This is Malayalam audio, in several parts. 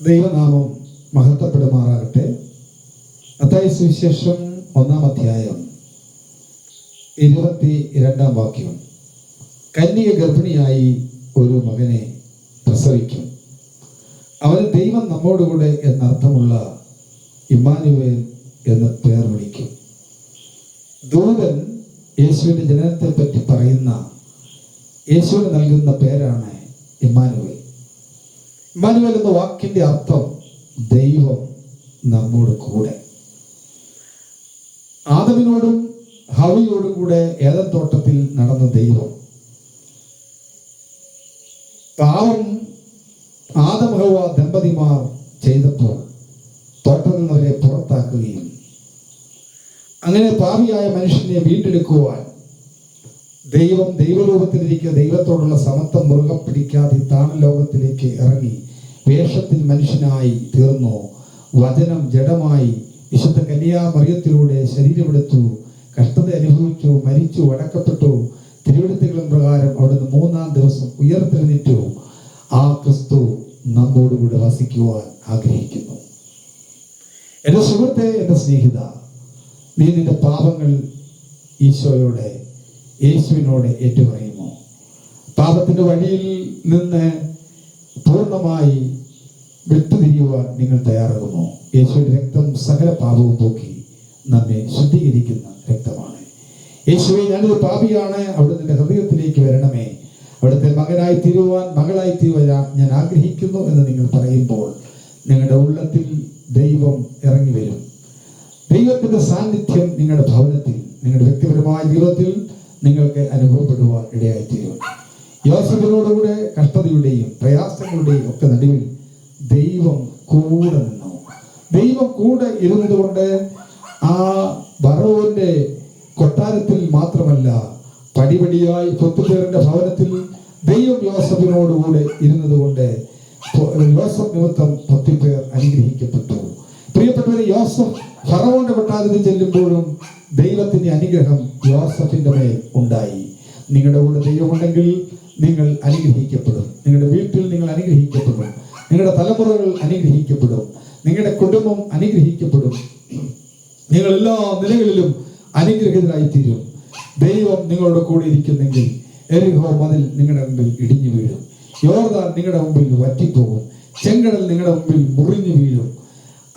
ദൈവനാമം മഹത്വപ്പെടുമാറാകട്ടെ. അത്തായ സുവിശേഷം ഒന്നാം അധ്യായം ഇരുപത്തി രണ്ടാം വാക്യം. കന്യക ഗർഭിണിയായി ഒരു മകനെ പ്രസവിക്കും. അവൻ ദൈവം നമ്മോടുകൂടെ എന്നർത്ഥമുള്ള ഇമ്മാനുവേൽ എന്ന് പേർ വിളിക്കും. ദൂതൻ യേശുവിന്റെ ജനനത്തെ പറ്റി പറയുന്ന യേശുവിന് നൽകുന്ന പേരാണ് ഇമ്മാനുവേൽ. ഇമ്മാനുവേൽ എന്ന വാക്കിന്റെ അർത്ഥം ദൈവം നമ്മോട് കൂടെ. ആദവിനോടും ഹവിയോടും കൂടെ ഏതൻ തോട്ടത്തിൽ നടന്ന ദൈവം. പാവം ആദം ഹവ ദമ്പതിമാർ ചെയ്തപ്പോൾ തോട്ടത്തിൽ നിന്ന് അവരെ പുറത്താക്കുകയും അങ്ങനെ പാവിയായ മനുഷ്യനെ വീണ്ടെടുക്കുവാൻ ദൈവം ദൈവരൂപത്തിലിരിക്കുക ദൈവത്തോടുള്ള സമത്വം മുറുകെ പിടിക്കാതെ താണ ലോകത്തിലേക്ക് ഇറങ്ങി. വേഷത്തിൽ മനുഷ്യനായി തീർന്നു. വചനം ജഡമായി വിശുദ്ധ കന്യാമറിയത്തിലൂടെ ശരീരമെടുത്തു. കഷ്ടത അനുഭവിച്ചു മരിച്ചു അടക്കപ്പെട്ടു. തിരുവെടുത്തുകളും പ്രകാരം അവിടുന്ന് മൂന്നാം ദിവസം ഉയർത്തെഴുന്നേറ്റു. ആ ക്രിസ്തു നമ്മോടുകൂടെ വസിക്കുവാൻ ആഗ്രഹിക്കുന്നു. എന്റെ സുഹൃത്തെ എന്റെ സ്നേഹിത നീ നിന്റെ പാപങ്ങൾ ഈശോയോടെ യേശുവിനോട് ഏറ്റുപറയുമോ പാപത്തിന്റെ വഴിയിൽ നിന്ന് പൂർണമായി വിട്ടുതിരിയുവാൻ നിങ്ങൾ തയ്യാറാകുമോ യേശുവിന്റെ രക്തം സകല പാപവും പോക്കി നമ്മെ ശുദ്ധീകരിക്കുന്ന രക്തമാണ്. യേശുവെ ഞാനൊരു പാപിയാണ്. അവിടുന്ന് നിന്റെ ഹൃദയത്തിലേക്ക് വരണമേ. അവിടുത്തെ മകനായി തീരുവാൻ മകളായി തീരുവാൻ ഞാൻ ആഗ്രഹിക്കുന്നു എന്ന് നിങ്ങൾ പറയുമ്പോൾ നിങ്ങളുടെ ഉള്ളത്തിൽ ദൈവം ഇറങ്ങി വരും. ദൈവത്തിന്റെ സാന്നിധ്യം നിങ്ങളുടെ ഭവനത്തിൽ നിങ്ങളുടെ വ്യക്തിപരമായ ജീവിതത്തിൽ നിങ്ങൾക്ക് അനുഭവപ്പെടുവാൻ ഇടയായിത്തീരും. യോസഫിനോടുകൂടെ കഷ്ടതയുടെയും പ്രയാസങ്ങളുടെയും ഒക്കെ നടുവിൽ ദൈവം കൂടെ നിന്നു. ദൈവം കൂടെ ഇരുന്നതുകൊണ്ട് ആ ബറോന്റെ കൊട്ടാരത്തിൽ മാത്രമല്ല പടിപടിയായി പൊത്തുപേറിന്റെ ഭവനത്തിൽ ദൈവം യോസഫിനോടുകൂടെ ഇരുന്നതുകൊണ്ട് യോസഫ് നിമിത്തം പത്തിപ്പേർ അനുഗ്രഹിക്കപ്പെട്ടു. പ്രിയപ്പെട്ടവരെ യോസഫ് ഫറവോന്റെ കൊട്ടാരത്തിൽ ചെല്ലുമ്പോഴും ദൈവത്തിന്റെ അനുഗ്രഹം യോസഫിന്റെ മേൽ ഉണ്ടായി. നിങ്ങളുടെ കൂടെ ദൈവമുണ്ടെങ്കിൽ നിങ്ങൾ അനുഗ്രഹിക്കപ്പെടും. നിങ്ങളുടെ വീട്ടിൽ നിങ്ങൾ അനുഗ്രഹിക്കപ്പെടും. നിങ്ങളുടെ തലമുറകൾ അനുഗ്രഹിക്കപ്പെടും. നിങ്ങളുടെ കുടുംബം അനുഗ്രഹിക്കപ്പെടും. നിങ്ങൾ എല്ലാ നിലകളിലും അനുഗ്രഹിതരായി തീരും ദൈവം നിങ്ങളുടെ കൂടെ ഇരിക്കുന്നെങ്കിൽ എരിഹോ മതിൽ നിങ്ങളുടെ മുമ്പിൽ ഇടിഞ്ഞു വീഴും. യോർദാൻ നിങ്ങളുടെ മുമ്പിൽ വറ്റിപ്പോകും. ചെങ്കടൽ നിങ്ങളുടെ മുമ്പിൽ മുറിഞ്ഞു വീഴും.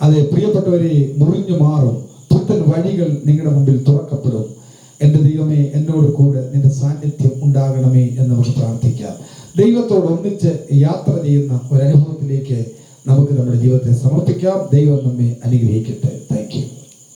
അതെ പ്രിയപ്പെട്ടവരെ മുറിഞ്ഞു മാറും. പുത്തൻ വഴികൾ നിങ്ങളുടെ മുമ്പിൽ തുറക്കപ്പെടും. എന്റെ ദൈവമേ എന്നോട് കൂടെ നിന്റെ സാന്നിധ്യം ഉണ്ടാകണമേ എന്ന് നമുക്ക് പ്രാർത്ഥിക്കാം. ദൈവത്തോട് ഒന്നിച്ച് യാത്ര ചെയ്യുന്ന ഒരനുഭവത്തിലേക്ക് നമുക്ക് നമ്മുടെ ജീവിതത്തെ സമർപ്പിക്കാം. ദൈവം നമ്മെ അനുഗ്രഹിക്കട്ടെ.